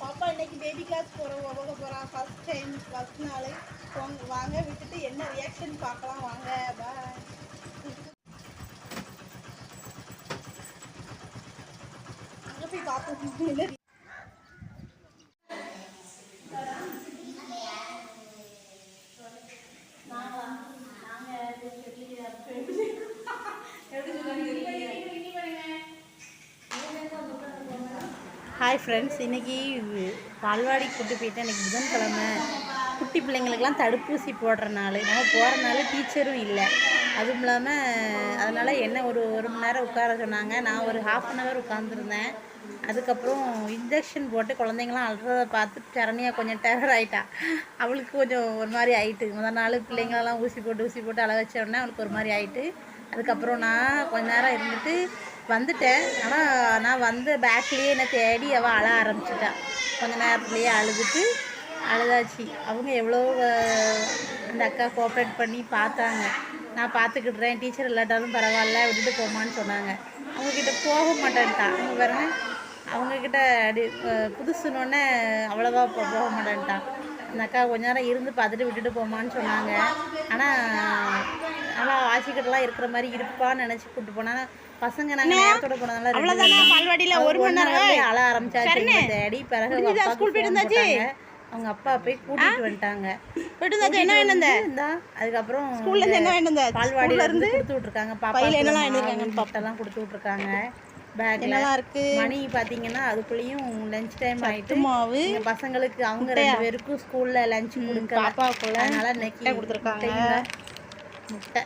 பாப்பா இன்னைக்கு baby class போகிற போக போகிறான் ஃபர்ஸ்ட் டைம் ஃபஸ்ட் நாள். வாங்க விட்டுட்டு என்ன ரியாக்ஷன் பார்க்கலாம். வாங்க பாய் அங்கே போய் பார்ப்போம் ஹாய் ஃப்ரெண்ட்ஸ் இன்றைக்கி பால்வாடி கூட்டி போயிட்டு இன்றைக்கி புதன்கிழமை. குட்டி பிள்ளைங்களுக்கெல்லாம் தடுப்பூசி போடுற நாள். நம்ம போகிறனால டீச்சரும் இல்லை. அதுவும் இல்லாமல் அதனால் என்ன ஒரு ஒரு மணி நேரம் உட்கார சொன்னாங்க. நான் ஒரு ஹாஃப் அன் ஹவர் உட்காந்துருந்தேன் அதுக்கப்புறம் இன்ஜெக்ஷன் போட்டு குழந்தைங்களாம் அழுறத பார்த்து சரணியாக கொஞ்சம் டெரர் ஆகிட்டா அவளுக்கு கொஞ்சம் ஒரு மாதிரி ஆயிட்டு. முதல் நாள் பிள்ளைங்களெல்லாம் ஊசி போட்டு ஊசி போட்டு அழ வச்ச உடனே அவளுக்கு ஒரு மாதிரி ஆகிட்டு அதுக்கப்புறம் நான் கொஞ்ச நேரம் இருந்துட்டு வந்துட்டேன். ஆனால் நான் வந்து பேக்லேயே என்னை தேடி அவள் அழ ஆரம்பிச்சிட்டா. கொஞ்ச நேரத்துலேயே அழுதுட்டு அழுதாச்சு. அவங்க எவ்வளோ அந்த அக்கா கோஆப்ரேட் பண்ணி பார்த்தாங்க. நான் பார்த்துக்கிட்டுறேன் டீச்சர் இல்லாட்டாலும் பரவாயில்ல விட்டுட்டு போமான்னு சொன்னாங்க. அவங்கக்கிட்ட போக மாட்டேன்ட்டான் அவங்க பாருங்க. அவங்கக்கிட்ட அடி புதுசுனோடனே அவ்வளோவா போக மாட்டேன்ட்டான் அந்த அக்கா கொஞ்ச நேரம் இருந்து பார்த்துட்டு விட்டுட்டு போமான்னு சொன்னாங்க. ஆனால் நல்லா ஆச்சிக்கிட்டலாம் இருக்கிற மாதிரி இருப்பான்னு நினச்சி கூப்பிட்டு போனால் பசங்க நாங்கள் நேரத்தோட போனதால அவ்வளவுதானா? பால்வாடியில ஒரு மணி நேரம் அழ ஆரம்பிச்சாச்சு. தேடி பிறகு ஸ்கூல் போயிட்டு. அவங்க அப்பா போய் கூட்டிட்டு வந்துட்டாங்க. போயிட்டு என்ன? இந்தா, அதுக்கப்புறம் ஸ்கூல்ல இருந்து என்ன வேணும் இந்த? பால்வாடியில இருந்து கொடுத்து விட்டுருக்காங்க. என்னெல்லாம் மாவு, எழுதிருக்காங்கன்னு முட்டைலாம் கொடுத்து விட்டுருக்காங்க. பேக்ல என்னெல்லாம் இருக்கு? மணி பாத்தீங்கன்னா அதுக்குள்ளேயும் லஞ்ச் டைம் ஆயிட்டு மாவு பசங்களுக்கு அவங்க ரெண்டு பேருக்கும் ஸ்கூல்ல லஞ்ச் கொடுக்கல பாப்பாவுக்குள்ள அதனால முட்டை கொடுத்துருக்காங்க. முட்டை.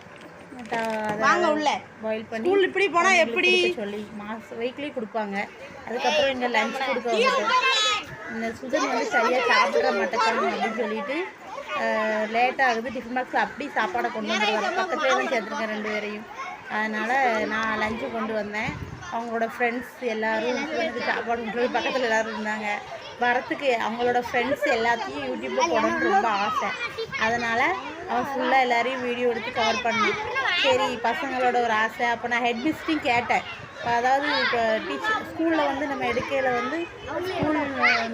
வாங்க உள்ள. பாயில் பண்ணி ஸ்கூல் இப்படி போனா எப்படி? சொல்லி. மாச வீக்லி கொடுப்பாங்க. அதுக்கப்புறம் இங்க லஞ்ச் கொடுக்க இந்த சுதன் வந்து சரியா சாப்பிட மாட்டேக்காங்க அப்படின்னு சொல்லிட்டு லேட் ஆகுது. டிஃபன் பாக்ஸ் அப்படி சாப்பாடை கொண்டு வந்துருவாங்க பக்கத்துலேயே தான் சேர்த்துருக்கேன் ரெண்டு பேரையும். அதனால நான் லஞ்சு கொண்டு வந்தேன். அவங்களோட ஃப்ரெண்ட்ஸ் எல்லாரும் எனக்கு சாப்பாடு கொண்டு பக்கத்தில் எல்லாரும் இருந்தாங்க. வரத்துக்கு அவங்களோட ஃப்ரெண்ட்ஸ் எல்லாத்தையும் யூடியூப்பில் போடணும்னு ரொம்ப ஆசை. அதனால் அவன் ஃபுல்லாக எல்லாரையும் வீடியோ எடுத்து கவர் பண்ணேன் சரி பசங்களோட ஒரு ஆசை. அப்போ நான் ஹெட் மிஸ்ட்டையும் கேட்டேன். அதாவது இப்போ டீச்சர் ஸ்கூலில் வந்து நம்ம எடுக்கையில் வந்து ஸ்கூல்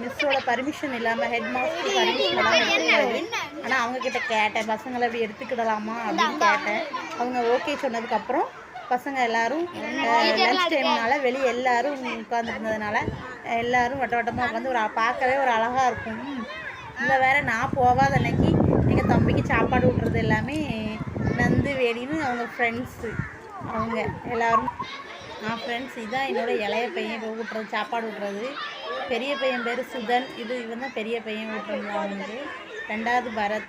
மிஸ்ஸோட பர்மிஷன் இல்லாமல் ஹெட் மாஸ்டர் பர்மிஷன் இல்லாமல் எடுக்கக்கூடாது ஆனால் அவங்கக்கிட்ட கேட்டேன் பசங்களை அப்படி எடுத்துக்கிடலாமா? அப்படின்னு கேட்டேன். அவங்க ஓகே சொன்னதுக்கப்புறம் பசங்க எல்லாரும் லஞ்ச் டைம்னால வெளியே எல்லாரும் உட்காந்துருந்ததுனால எல்லாரும் வட்ட வட்டமாக உட்காந்து ஒரு பார்க்கவே ஒரு அழகாக இருக்கும். இதில் வேற நான் போகாத அன்னைக்கு எங்கள் தம்பிக்கு சாப்பாடு விட்றது எல்லாமே நந்து வேடின்னு அவங்க ஃப்ரெண்ட்ஸு அவங்க எல்லாரும். நான் ஃப்ரெண்ட்ஸ் இதான் என்னோட இளைய பையன். இப்போ விட்றது சாப்பாடு விட்றது பெரிய பையன் பேர் சுதன். இது இவன் தான் பெரிய பையன் விட்றது அவனுக்கு ரெண்டாவது பரத்